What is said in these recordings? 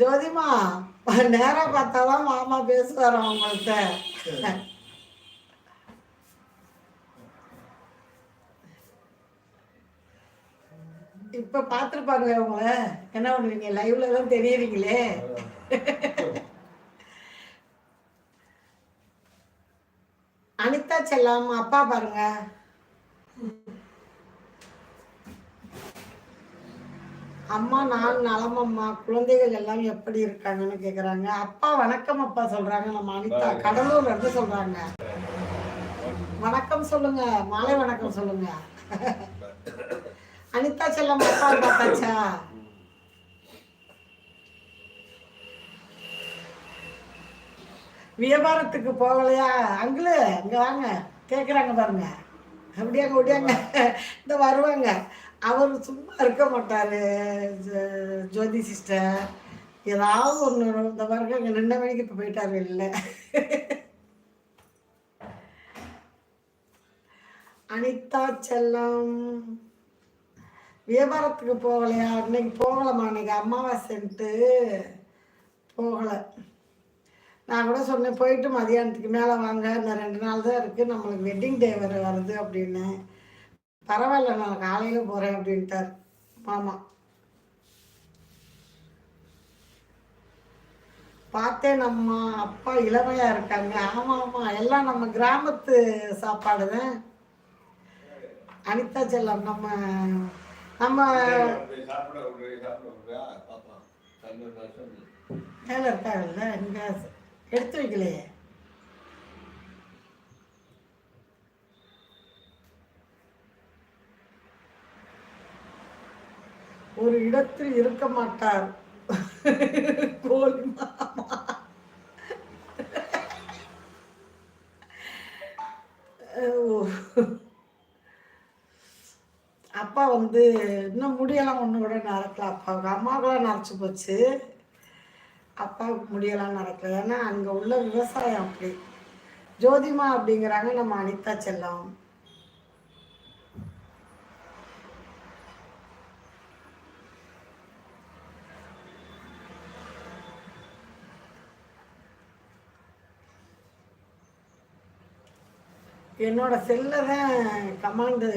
ஜோதிமா நேரா பார்த்தாதான் மாமா பேசுவார் அவங்கள்ட்ட. இப்ப பாத்துருப்பாங்க உங்களை என்ன பண்ணுவீங்க? லைவ்ல எல்லாம் தெரியறீங்களே. அனிதா செல்லம் அப்பா பாருங்க. அம்மா நான் நலமம்மா. குழந்தைகள் எல்லாம் எப்படி இருக்காங்கன்னு கேக்குறாங்க. அப்பா வணக்கம் அப்பா சொல்றாங்க. நம்ம அனிதா கடலூர்ல இருந்து சொல்றாங்க. வணக்கம் சொல்லுங்க. மாலை வணக்கம் சொல்லுங்க. அனிதா செல்லம் அப்பா பார்த்தாச்சா வியாபாரத்துக்கு போகலையா? அங்கிளு இங்க வாங்க. கேக்குறாங்க பாருங்க. அப்படியாங்க ஒடியாங்க இந்த வருவாங்க. அவர் சும்மா இருக்க மாட்டார் ஜோதி சிஸ்டர். ஏதாவது ஒன்று இந்த பாருங்க இங்கே நின்ன மணிக்கு இப்போ போயிட்டாரு இல்லை. அனிதா செல்லம். வியாபாரத்துக்கு போகலையா? இன்னைக்கு போகலம்மா. அன்னைக்கு அமாவாசைன்ட்டு போகலை. நான் கூட சொன்னேன் போயிட்டு மதியானத்துக்கு மேலே வாங்க. இன்னும் ரெண்டு நாள் தான் இருக்குது நம்மளுக்கு வெட்டிங் டே வர வருது அப்படின்னு. பரவாயில்ல நான் காலையில் போகிறேன் அப்படின்ட்டார். மாமா. பார்த்தேன் நம்ம அப்பா இளமையாக இருக்காங்க. ஆமாம் ஆமாம் எல்லாம் நம்ம கிராமத்து சாப்பாடு தான் அனிதா செல்லம் நம்ம நம்ம மேலே இருக்காங்கல்ல இங்கே எடுத்து வைக்கலையே. ஒரு இடத்தில் இருக்க மாட்டார். கோழி மாமா. அப்பா வந்து இன்னும் முடியெல்லாம் ஒன்று கூட நரக்கல அப்பாவுக்கு அம்மாவுக்குலாம் நரைச்சி போச்சு. அப்பாவுக்கு முடியெல்லாம் நடக்கல. ஏன்னா அங்கே உள்ள விவசாயம் அப்படி. ஜோதிமா அப்படிங்கிறாங்க நம்ம அனிதா செல்லம். என்னோட செல்ல தான் கமாண்டு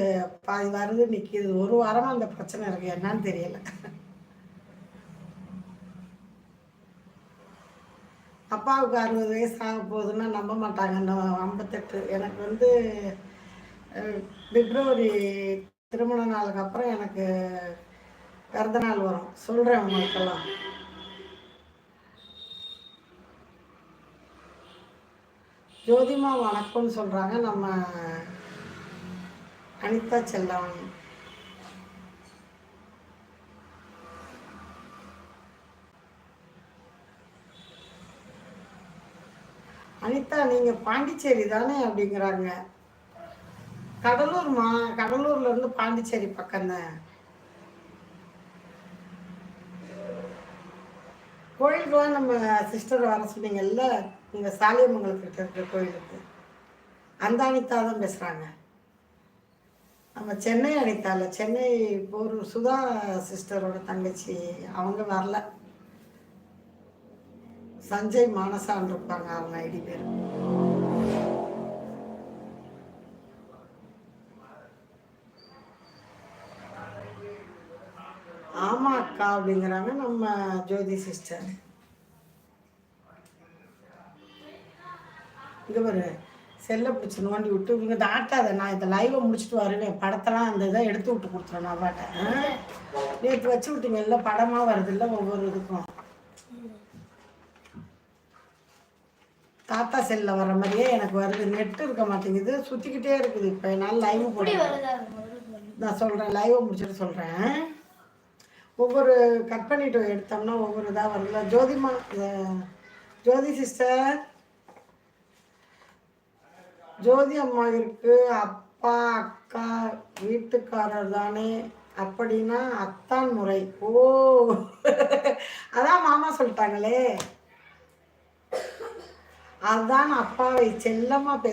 பாதி வருது நிற்கிது ஒரு வாரமாக அந்த பிரச்சனை இருக்கு. என்னன்னு தெரியல. அப்பாவுக்கு அறுபது வயசு ஆக போகுதுன்னா நம்ப மாட்டாங்க. ஐம்பத்தெட்டு. எனக்கு வந்து பிப்ரவரி திருமண நாளுக்கு அப்புறம் எனக்கு பிறந்த நாள் வரும். சொல்கிறேன் உங்களுக்கெல்லாம். ஜோதிமா வணக்கம்னு சொல்கிறாங்க நம்ம அனிதா செல்லவன் அனிதா நீங்கள் பாண்டிச்சேரி தானே அப்படிங்கிறாங்க. கடலூர்மா மா கடலூர்லேருந்து பாண்டிச்சேரி பக்கம்தான் கோயிலுக்குலாம் நம்ம சிஸ்டர் வர சொன்னீங்கல்ல? இங்கே சாலியமங்கலத்துக்கிட்ட இருக்கிற கோயிலுக்கு. அந்த அனிதா தான் பேசுகிறாங்க நம்ம சென்னை அனிதாவில் சென்னை ஒரு சுதா சிஸ்டரோட தங்கச்சி அவங்க வரல. சஞ்சய் மானசான் இருப்பாங்க அவங்க ஐடி பேர். ஆமா அக்கா அப்படிங்கிறாங்க நம்ம ஜோதி சிஸ்டர். இங்க பாரு செல்லை பிடிச்சி நோண்டி விட்டு இவங்க தாட்டாத நான் இந்த லைவை முடிச்சுட்டு வருவேன். படத்தெல்லாம் அந்த இதை எடுத்து விட்டு கொடுத்துருவேன் நான் பாட்டேன் நேற்று வச்சு விட்டீங்க எல்லாம் படமாக வருது இல்லை ஒவ்வொரு இதுக்கும். தாத்தா செல்ல வர மாதிரியே எனக்கு வருது. நெட் இருக்க மாட்டேங்குது. சுற்றிக்கிட்டே இருக்குது. இப்போ என்னால் லைவ் போட நான் சொல்கிறேன் லைவை முடிச்சுட்டு சொல்கிறேன் ஒவ்வொரு கட் பண்ணிட்டு எடுத்தோம்னா ஒவ்வொரு இதாக வரல ஜோதிமா ஜோதி சிஸ்டர் ஜோதி அம்மாவிற்கு அப்பா அக்கா வீட்டுக்காரர் தானே அப்படின்னா அத்தான் முறை. ஓ. அதான் மாமா சொல்லிட்டாங்களே. அதான் அப்பாவை செல்லமா பே